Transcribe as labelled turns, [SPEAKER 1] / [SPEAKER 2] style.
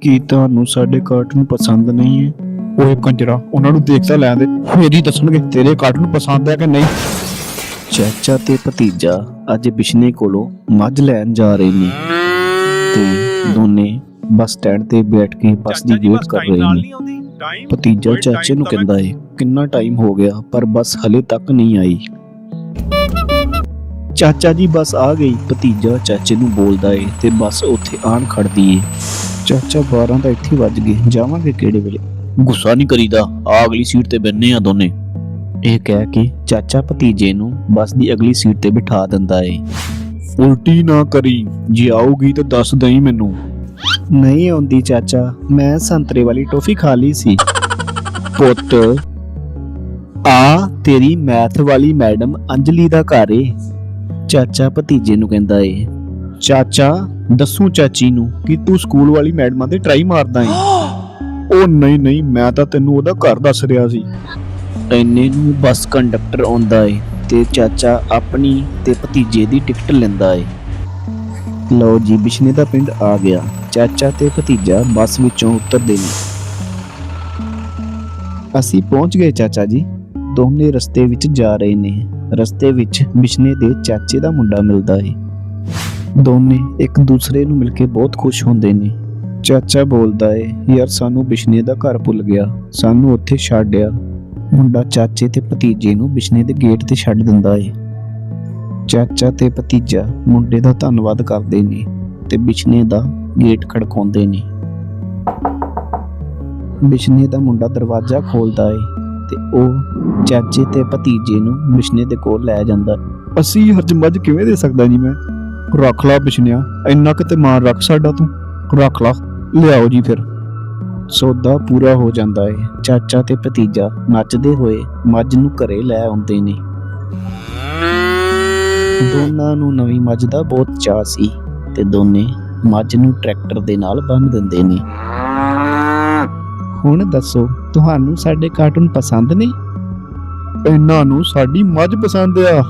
[SPEAKER 1] ਕੀ ਤੁਹਾਨੂੰ ਸਾਡੇ ਕਾਰਟੂਨ ਪਸੰਦ ਨਹੀਂ ਹੈ? ਓਏ ਕੰਜਰਾ ਉਹਨਾਂ ਨੂੰ ਦੇਖ ਤਾਂ ਲੈ ਦੇ। ਫੇਰ ਹੀ ਦੱਸਣਗੇ ਤੇਰੇ ਕਾਰਟੂਨ ਪਸੰਦ ਹੈ ਕਿ ਨਹੀਂ। ਚਾਚਾ ਤੇ ਭਤੀਜਾ ਅੱਜ ਬਿਸ਼ਨੇ ਕੋਲੋਂ ਮੱਝ ਲੈਣ ਜਾ ਰਹੇ ਨੇ। ਤੇ ਦੋਨੇ ਬੱਸ ਸਟੈਂਡ ਤੇ ਬੈਠ ਕੇ ਬੱਸ ਦੀ ਵੇਟ ਕਰ ਰਹੇ ਨੇ। ਭਤੀਜਾ ਚਾਚੇ ਨੂੰ ਕਹਿੰਦਾ ਏ ਕਿੰਨਾ ਟਾਈਮ ਹੋ ਗਿਆ ਪਰ ਬੱਸ ਹਲੇ ਤੱਕ ਨਹੀਂ ਆਈ। ਚਾਚਾ ਜੀ ਬੱਸ ਆ ਗਈ ਭਤੀਜਾ ਚਾਚੇ ਨੂੰ ਬੋਲਦਾ ਏ ਤੇ ਬੱਸ ਉੱਥੇ ਆਣ ਖੜਦੀ ਏ। ਚਾਚਾ 12 ਤਾਂ ਇੱਥੇ ਵੱਜ ਗਏ ਜਾਵਾਂਗੇ ਕਿਹੜੇ ਵੇਲੇ? ਗੁੱਸਾ ਨਹੀਂ ਕਰੀਦਾ ਆ ਅਗਲੀ ਸੀਟ ਤੇ ਬੈਠਨੇ ਆ ਦੋਨੇ। ਇਹ ਕਹਿ ਕੇ ਚਾਚਾ ਭਤੀਜੇ ਨੂੰ ਬੱਸ ਦੀ ਅਗਲੀ ਸੀਟ ਤੇ ਬਿਠਾ ਦਿੰਦਾ ਏ। ਉਲਟੀ ਨਾ ਕਰੀ ਜੇ ਆਊਗੀ ਤਾਂ ਦੱਸ ਦਈ ਮੈਨੂੰ। ਨਹੀਂ ਆਉਂਦੀ ਚਾਚਾ ਮੈਂ ਸੰਤਰੇ ਵਾਲੀ ਟੋਫੀ ਖਾ ਲਈ ਸੀ। ਪੁੱਤ ਆ ਤੇਰੀ ਮੈਥ ਵਾਲੀ ਮੈਡਮ ਅੰਜਲੀ ਦਾ ਘਰ ਏ। ਚਾਚਾ ਭਤੀਜੇ ਨੂੰ ਕਹਿੰਦਾ ਏ ਚਾਚਾ ਦੱਸੂ ਚਾਚੀ ਨੂੰ ਕਿ ਤੂੰ ਸਕੂਲ ਵਾਲੀ ਮੈਡਮਾਂ ਤੇ ਟਰਾਈ ਮਾਰਦਾ ਏ। ਉਹ ਨਹੀਂ ਨਹੀਂ, ਮੈਂ ਤਾਂ ਤੈਨੂੰ ਉਹਦਾ ਘਰ ਦੱਸ ਰਿਹਾ ਸੀ। ਐਨੇ ਨੂੰ ਬੱਸ ਕੰਡਕਟਰ ਆਉਂਦਾ ਏ ਤੇ ਚਾਚਾ ਆਪਣੀ ਤੇ ਭਤੀਜੇ ਦੀ ਟਿਕਟ ਲੈਂਦਾ ਏ। ਲਓ ਜੀ, ਬਿਸ਼ਨੇ ਦਾ ਪਿੰਡ ਆ ਗਿਆ। ਚਾਚਾ ਤੇ ਭਤੀਜਾ ਬੱਸ ਵਿੱਚੋਂ ਉਤਰਦੇ ਨੇ। ਅਸੀਂ ਪਹੁੰਚ ਗਏ ਚਾਚਾ ਜੀ। ਦੋਨੇ ਰਸਤੇ ਵਿੱਚ ਜਾ ਰਹੇ ਨੇ। ਰਸਤੇ ਵਿੱਚ ਬਿਸ਼ਨੇ ਦੇ ਚਾਚੇ ਦਾ ਮੁੰਡਾ ਮਿਲਦਾ ਏ। ਦੋਨੇ ਇੱਕ ਦੂਸਰੇ ਨੂੰ ਮਿਲ ਕੇ ਬਹੁਤ ਖੁਸ਼ ਹੁੰਦੇ ਨੇ। ਚਾਚਾ ਬੋਲਦਾ ਏ, ਯਾਰ ਸਾਨੂੰ ਬਿਸ਼ਨੇ ਦਾ ਘਰ ਭੁੱਲ ਗਿਆ। ਸਾਨੂੰ ਉੱਥੇ ਛੱਡਿਆ ਮੁੰਡਾ ਚਾਚੇ ਤੇ ਭਤੀਜੇ ਨੂੰ ਬਿਸ਼ਨੇ ਦੇ ਗੇਟ ਤੇ ਛੱਡ ਦਿੰਦਾ ਏ। ਚਾਚਾ ਤੇ ਭਤੀਜਾ ਮੁੰਡੇ ਦਾ ਧੰਨਵਾਦ ਕਰਦੇ ਨੇ ਤੇ ਬਿਸ਼ਨੇ ਦਾ ਗੇਟ ਖੜਕਾਉਂਦੇ ਨੇ। ਬਿਸ਼ਨੇ ਦਾ ਮੁੰਡਾ ਦਰਵਾਜ਼ਾ ਖੋਲਦਾ ਏ ਤੇ ਉਹ ਚਾਚੇ ਤੇ ਭਤੀਜੇ ਨੂੰ ਬਿਸ਼ਨੇ ਦੇ ਕੋਲ ਲੈ ਜਾਂਦਾ। ਅਸੀਂ ਹਰਜ ਮੱਝ ਕਿਵੇਂ ਦੇ ਸਕਦਾ ਜੀ ਮੈਂ? ਰੱਖ ਲਾ ਬਿਸ਼ਨਿਆ ਇੰਨਾ ਕਿਤੇ ਮਾਰ ਰੱਖ ਸਾਡਾ ਤੂੰ। ਰੱਖ ਲਾ, ਲਿਆਓ ਜੀ ਫਿਰ। ਸੌਦਾ ਪੂਰਾ ਹੋ ਜਾਂਦਾ ਏ। ਚਾਚਾ ਤੇ ਭਤੀਜਾ ਨੱਚਦੇ ਹੋਏ ਮੱਝ ਨੂੰ ਘਰੇ ਲੈ ਆਉਂਦੇ ਨੇ। ਦੋਨਾਂ ਨੂੰ ਨਵੀਂ ਮੱਝ ਦਾ ਬਹੁਤ ਚਾਅ ਸੀ ਤੇ ਦੋਨੇ ਮੱਝ ਨੂੰ ਟਰੈਕਟਰ ਦੇ ਨਾਲ ਬੰਨ੍ਹ ਦਿੰਦੇ ਨੇ। ਹੁਣ ਦੱਸੋ, ਤੁਹਾਨੂੰ ਸਾਡੇ ਕਾਰਟੂਨ ਪਸੰਦ ਨੇ? ਇਹਨਾਂ ਨੂੰ ਸਾਡੀ ਮੱਝ ਪਸੰਦ ਆ।